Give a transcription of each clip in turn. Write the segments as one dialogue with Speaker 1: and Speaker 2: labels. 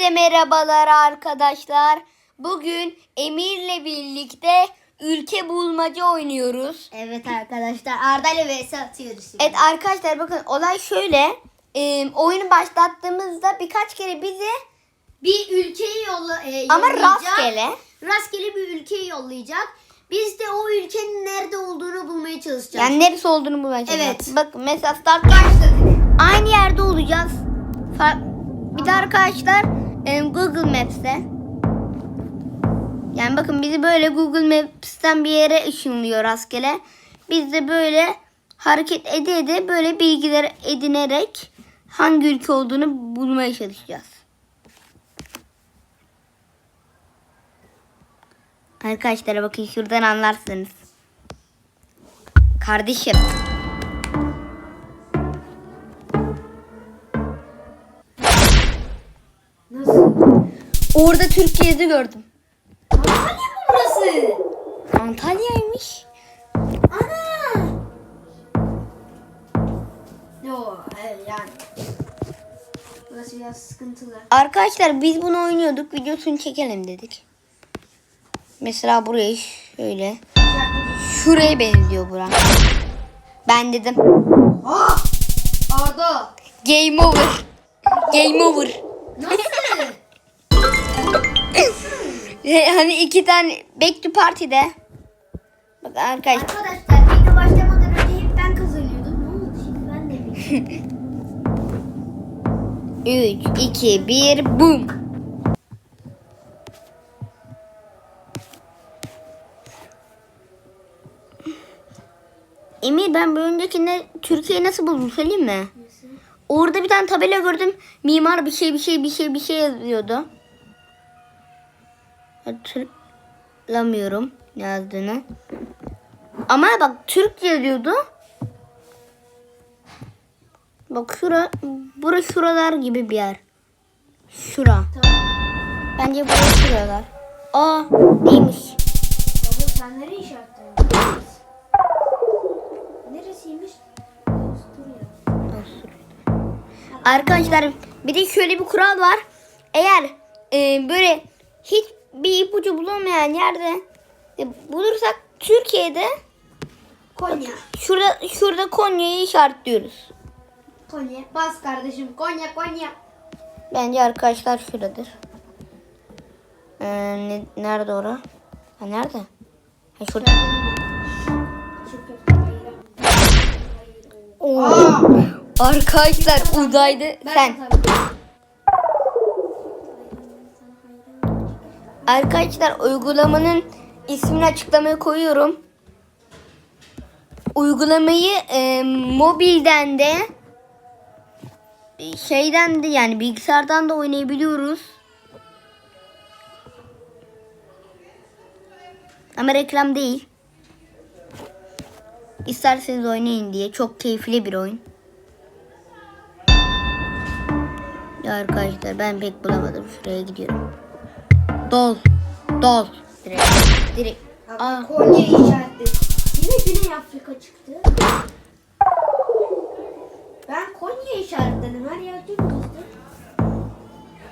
Speaker 1: Hepinize merhabalar arkadaşlar. Bugün Emir'le birlikte ülke bulmaca oynuyoruz.
Speaker 2: Evet arkadaşlar Arda ile vs atıyoruz şimdi.
Speaker 1: Evet arkadaşlar bakın olay şöyle. Ee, oyunu başlattığımızda birkaç kere bizi
Speaker 2: Bir ülkeyi yolla, e,
Speaker 1: ama
Speaker 2: yollayacak.
Speaker 1: rastgele
Speaker 2: Rastgele bir ülkeyi yollayacak. Biz de o ülkenin nerede olduğunu bulmaya çalışacağız.
Speaker 1: yani neresi olduğunu bulmaya çalışacağız.
Speaker 2: Evet.
Speaker 1: Bakın mesela start
Speaker 2: başladık.
Speaker 1: aynı yerde olacağız. Fa- Bir de arkadaşlar e, Google Maps'te. Yani bakın bizi böyle Google Maps'ten bir yere ışınlıyor rastgele. Biz de böyle hareket ede ede böyle bilgiler edinerek hangi ülke olduğunu bulmaya çalışacağız. Arkadaşlar bakın şuradan anlarsınız. Kardeşim. Türkiye'de gördüm.
Speaker 2: Antalya mı burası?
Speaker 1: Antalya'ymış.
Speaker 2: Ana! Yo evet yani. Burası biraz sıkıntılı.
Speaker 1: Arkadaşlar biz bunu oynuyorduk. Videosunu çekelim dedik. Mesela burayı şöyle. Şuraya benziyor bura. Ben dedim.
Speaker 2: Ah! Arda!
Speaker 1: Game over. Game over.
Speaker 2: Nasıl?
Speaker 1: hani iki tane back to party'de. Bak arkadaşlar.
Speaker 2: Arkadaşlar video başlamadan önce hep ben kazanıyordum. Ne oldu şimdi ben de bilmiyorum.
Speaker 1: 3, 2, 1, boom. Emir ben bir öncekinde Türkiye'yi nasıl buldum söyleyeyim mi? Orada bir tane tabela gördüm. Mimar bir şey bir şey bir şey bir şey yazıyordu. Hatırlamıyorum yazdığını. Ama bak Türk yazıyordu. Bak şura, bura şuralar gibi bir yer. Şura.
Speaker 2: Tamam.
Speaker 1: Bence burası şuralar. Aa neymiş?
Speaker 2: Baba sen nereye işaretledin? Neresiymiş?
Speaker 1: Arkadaşlar bir de şöyle bir kural var. Eğer e, böyle hiç bir ipucu bulunmayan yerde e, bulursak Türkiye'de
Speaker 2: Konya.
Speaker 1: şurada şurada Konya'yı işaretliyoruz.
Speaker 2: Konya. Bas kardeşim. Konya Konya.
Speaker 1: Bence arkadaşlar şuradadır. Ee, ne- nerede ora? Ha, nerede? Ha, şurada. Oo. Arkadaşlar uzaydı. Sen. Arkadaşlar uygulamanın ismini açıklamaya koyuyorum. Uygulamayı e, mobilden de şeyden de yani bilgisayardan da oynayabiliyoruz. Ama reklam değil. İsterseniz oynayın diye. Çok keyifli bir oyun. Ya arkadaşlar ben pek bulamadım. Şuraya gidiyorum. Dol. Dol. Direkt. Direkt. Aa.
Speaker 2: Konya işaretledim. Yine Güney Afrika çıktı. Ben Konya işaretledim. Her yer dümdüzdü.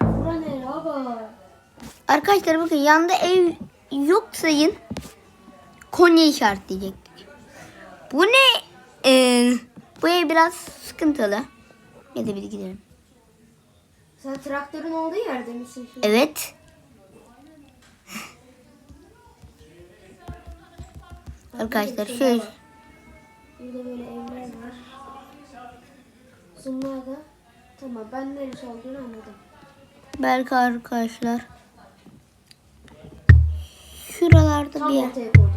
Speaker 2: Bura ne baba?
Speaker 1: Arkadaşlar bakın yanında ev yok sayın. Konya işaretleyecektik. Bu ne? Ee, bu ev biraz sıkıntılı. Ya da bir gidelim.
Speaker 2: Sen traktörün olduğu yerde misin an?
Speaker 1: Evet. Arkadaşlar şöyle.
Speaker 2: Burada böyle evler var. Bunlar da tamam ben neresi olduğunu anladım.
Speaker 1: Belki arkadaşlar. Şuralarda
Speaker 2: Tam
Speaker 1: bir yer.
Speaker 2: ortaya koydum.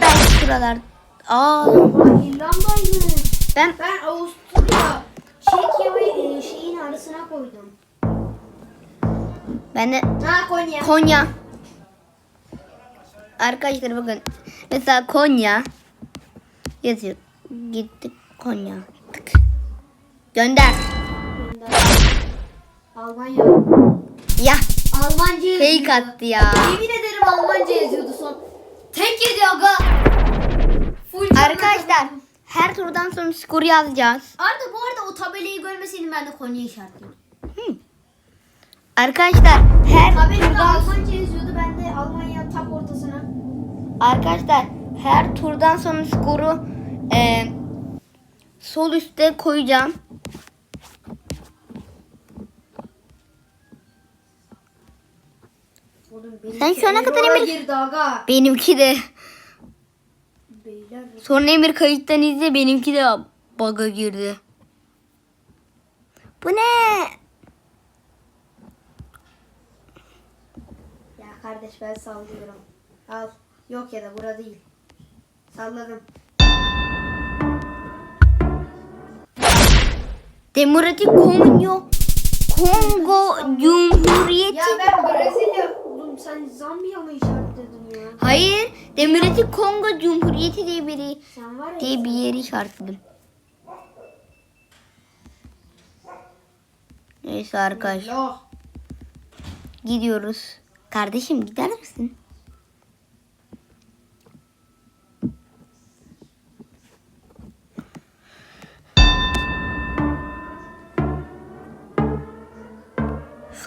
Speaker 1: Belki şuralar. Aa,
Speaker 2: Aa, İrlanda'ymış.
Speaker 1: ben
Speaker 2: Ben Avusturya, Çekya ve e, şeyin arasına koydum.
Speaker 1: ben de
Speaker 2: Ha Konya.
Speaker 1: Konya. Arkadaşlar bakın. Mesela Konya yazıyor. Gittik Konya. Tık. Gönder.
Speaker 2: Gönder. Almanya.
Speaker 1: Ya
Speaker 2: Almanca yazıyordu.
Speaker 1: fake attı ya.
Speaker 2: Yemin ederim Almanca yazıyordu son. Tek yedi aga. Full
Speaker 1: Arkadaşlar her turdan sonra skor yazacağız.
Speaker 2: Arda bu arada o tabelayı görmeseydim ben de Konya işaretliyordum.
Speaker 1: Arkadaşlar her
Speaker 2: Tabelada
Speaker 1: turdan
Speaker 2: Almanca yazıyordu. Ben de Almanya tam ortasına.
Speaker 1: Arkadaşlar her turdan sonra skoru e, sol üstte koyacağım.
Speaker 2: Oğlum
Speaker 1: Sen şu ana kadar Emir-
Speaker 2: girdi aga.
Speaker 1: Benimki de.
Speaker 2: Beyler.
Speaker 1: Sonra Emir kayıttan izle benimki de bug'a girdi. Bu ne?
Speaker 2: Ya kardeş ben sallıyorum. Al. Yok ya da bura değil. Salladım.
Speaker 1: Demokratik Kongo Kongo Cumhuriyeti.
Speaker 2: Ya ben Brezilya. Oğlum sen Zambiya mı işaretledin ya?
Speaker 1: Hayır, Demokratik Kongo Cumhuriyeti diye biri
Speaker 2: Sen var ya.
Speaker 1: diye bir yeri işaretledim. Neyse arkadaş
Speaker 2: Yok.
Speaker 1: gidiyoruz. Kardeşim gider misin?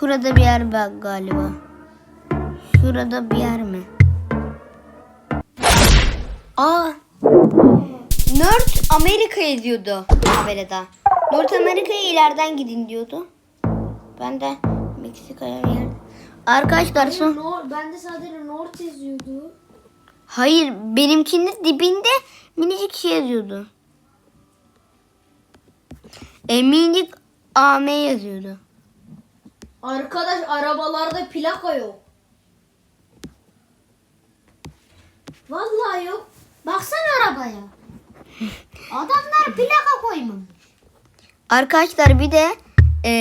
Speaker 1: Şurada bir yer bak galiba. Şurada bir yer mi? Aa. North Amerika yazıyordu tabelada. North Amerika'ya ileriden gidin diyordu. Ben de Meksika'ya yer. Arkadaşlar son...
Speaker 2: Nor, bende sadece North yazıyordu.
Speaker 1: Hayır benimkinin dibinde minicik şey yazıyordu. E, minicik AM yazıyordu.
Speaker 2: Arkadaş arabalarda plaka yok. Vallahi yok. Baksana arabaya. Adamlar plaka koymamış.
Speaker 1: Arkadaşlar bir de e,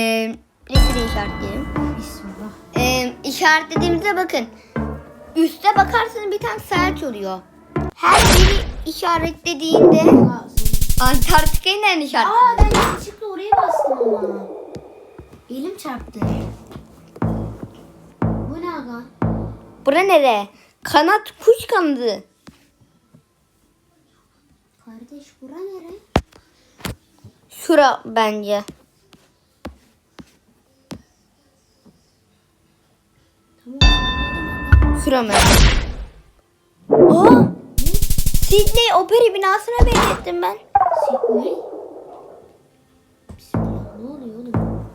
Speaker 1: resmi işaretleyelim.
Speaker 2: Bismillah.
Speaker 1: E, işaretlediğimizde bakın. Üste bakarsanız bir tane saat oluyor. Her biri işaretlediğinde Antarktika'yı nereden işaret?
Speaker 2: Aa ben yanlışlıkla oraya bastım ama. Elim çarptı. Aga?
Speaker 1: Bura nere? Kanat kuş kanadı.
Speaker 2: Kardeş bura nere?
Speaker 1: Şura bence. Şura mı? Aa! Sydney Opera binasına benzettim ben.
Speaker 2: Sydney? Bismillah ne oluyor oğlum?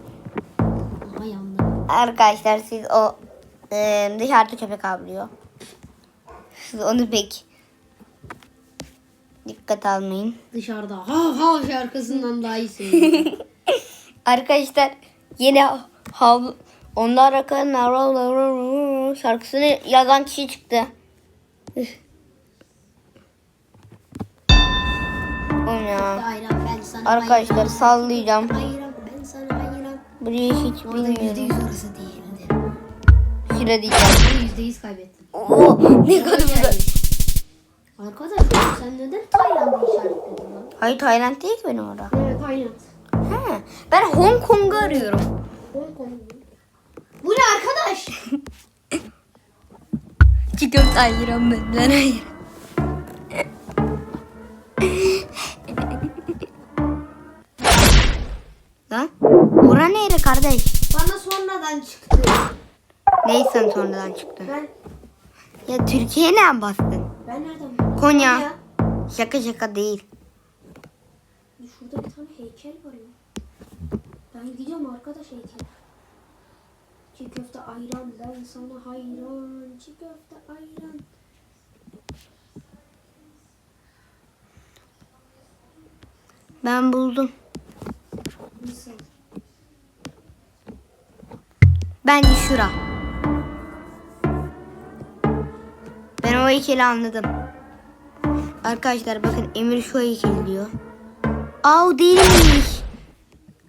Speaker 2: Aha yandım.
Speaker 1: Arkadaşlar siz o e, dışarıda köpek avlıyor. Siz onu pek dikkat almayın.
Speaker 2: Dışarıda ha ha şarkısından daha iyi söylüyor.
Speaker 1: Arkadaşlar yeni hav onlar hakkında şarkısını yazan kişi çıktı.
Speaker 2: Sana
Speaker 1: Arkadaşlar sallayacağım. Burayı hiç bilmiyorum. Şura diyeceğim.
Speaker 2: Yüzde yüz kaybettim.
Speaker 1: Oo, ne kadar güzel.
Speaker 2: Arkadaş sen neden Tayland'ı işaretledin lan?
Speaker 1: Hayır Tayland değil ki benim orada.
Speaker 2: Evet Tayland.
Speaker 1: He, ben Hong Kong'u arıyorum.
Speaker 2: Hong Kong. Bu ne arkadaş?
Speaker 1: Köfte ayıran benden ayıran. Lan ora neydi kardeş?
Speaker 2: Bana sonradan çıktı.
Speaker 1: Neysen sonradan çıktı.
Speaker 2: Ben
Speaker 1: Ya Türkiye'ye ne bastın?
Speaker 2: ben nereden buldum?
Speaker 1: Konya. Şaka şaka değil.
Speaker 2: Şurada bir tane heykel var ya. Ben gidiyorum arkadaş heykel. Çiğ köfte ayran ben sana hayran. Çiğ köfte ayran.
Speaker 1: Ben buldum.
Speaker 2: Nasıl?
Speaker 1: Bence şura. O heykeli anladım. Arkadaşlar bakın Emir şu heykeli diyor. Aa o değilmiş.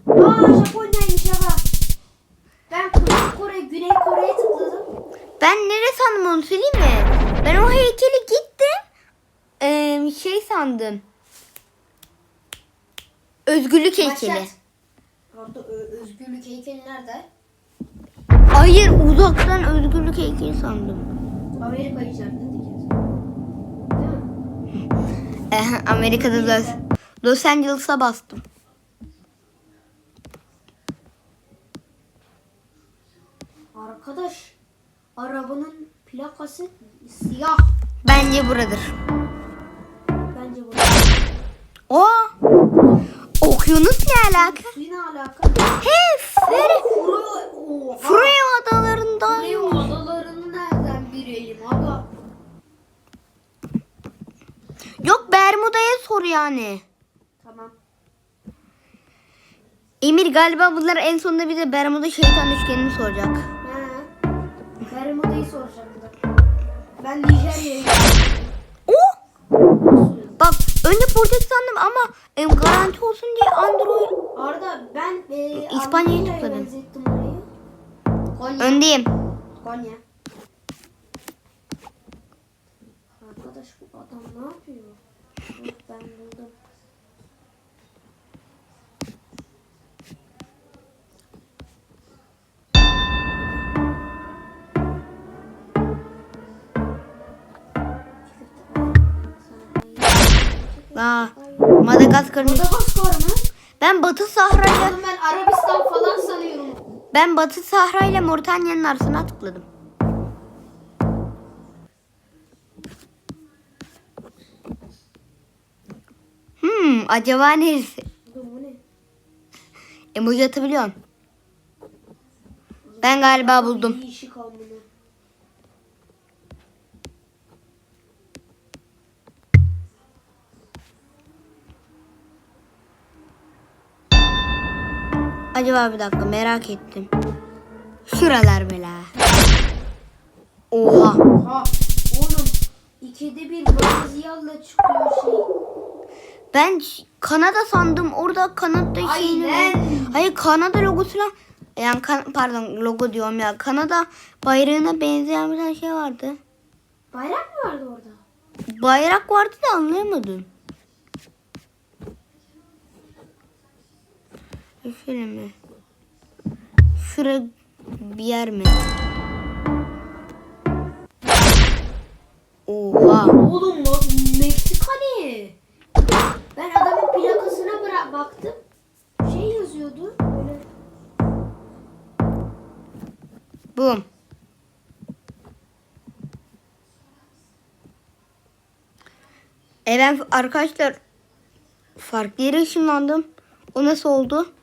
Speaker 2: Aa Japonya'ymış aga. Ben Kuzey Kore, Güney Kore'ye tıkladım.
Speaker 1: Ben nere sandım onu söyleyeyim mi? Ben o heykeli gittim. Ee, şey sandım. Özgürlük heykeli.
Speaker 2: Başlat. Orada özgürlük heykeli nerede?
Speaker 1: Hayır uzaktan özgürlük heykeli sandım.
Speaker 2: Amerika işaretledik.
Speaker 1: Amerika'da Los, Los Angeles'a bastım.
Speaker 2: Arkadaş arabanın plakası siyah.
Speaker 1: Bence buradır.
Speaker 2: Bence bu.
Speaker 1: O okyanus ne alaka?
Speaker 2: Ne alaka?
Speaker 1: Bermuda'ya sor yani.
Speaker 2: Tamam.
Speaker 1: Emir galiba bunlar en sonunda bize Bermuda şeytan üçgenini soracak.
Speaker 2: He. Bermuda'yı soracaktı. Ben Nijerya'yı
Speaker 1: O Bak önce Portekiz sandım ama em, garanti olsun diye Android
Speaker 2: Arda ben e,
Speaker 1: İspanya'yı.
Speaker 2: Konya.
Speaker 1: öndeyim.
Speaker 2: Konya. Arkadaş bu adam ne yapıyor? Ben buldum.
Speaker 1: Aa, Madagaskar'ın
Speaker 2: Madagaskar mı?
Speaker 1: ben Batı Sahra'yla
Speaker 2: ben Arabistan falan sanıyorum.
Speaker 1: ben Batı Sahra ile Moritanya'nın arasına tıkladım. Acaba neresi?
Speaker 2: Oğlum bu ne?
Speaker 1: Emoji atabiliyorsun. Ben galiba buldum. Acaba bir dakika merak ettim. Şuralar böyle. Oha.
Speaker 2: Ha oğlum ikide bir Brezilya'la çıkıyor şey.
Speaker 1: Ben Kanada sandım. Orada Kanada şeyini...
Speaker 2: Aynen.
Speaker 1: Hayır Kanada logosuna... Yani kan- pardon logo diyorum ya. Kanada bayrağına benzeyen bir tane şey vardı.
Speaker 2: Bayrak mı vardı orada?
Speaker 1: Bayrak vardı da anlayamadım. Şöyle mi? Şura bir yer mi? Oha.
Speaker 2: Oğlum ne? Ben adamın plakasına bıra- baktım. Şey yazıyordu. Böyle
Speaker 1: Bum. E ben arkadaşlar farklı yere ışınlandım. O nasıl oldu?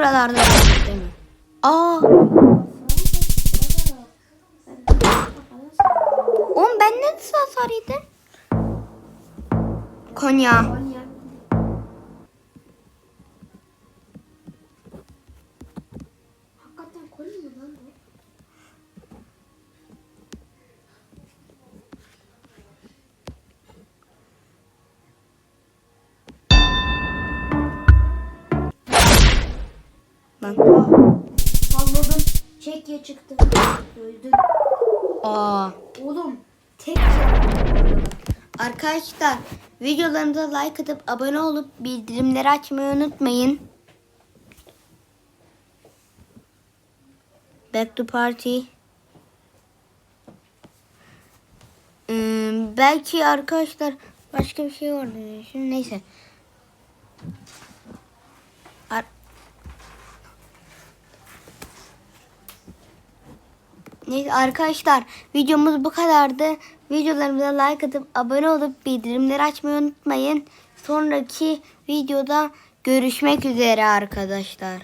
Speaker 1: Şuralarda değil mi? Aa, oğlum ben ne hasar yedim? Konya. Bak.
Speaker 2: Salladım. Çekya çıktı. Öldüm.
Speaker 1: Aa.
Speaker 2: Oğlum tek
Speaker 1: Arkadaşlar videolarımıza like atıp abone olup bildirimleri açmayı unutmayın. Back to party. Hmm, belki arkadaşlar başka bir şey vardı. Şimdi neyse. Neyse arkadaşlar videomuz bu kadardı. Videolarımıza like atıp abone olup bildirimleri açmayı unutmayın. Sonraki videoda görüşmek üzere arkadaşlar.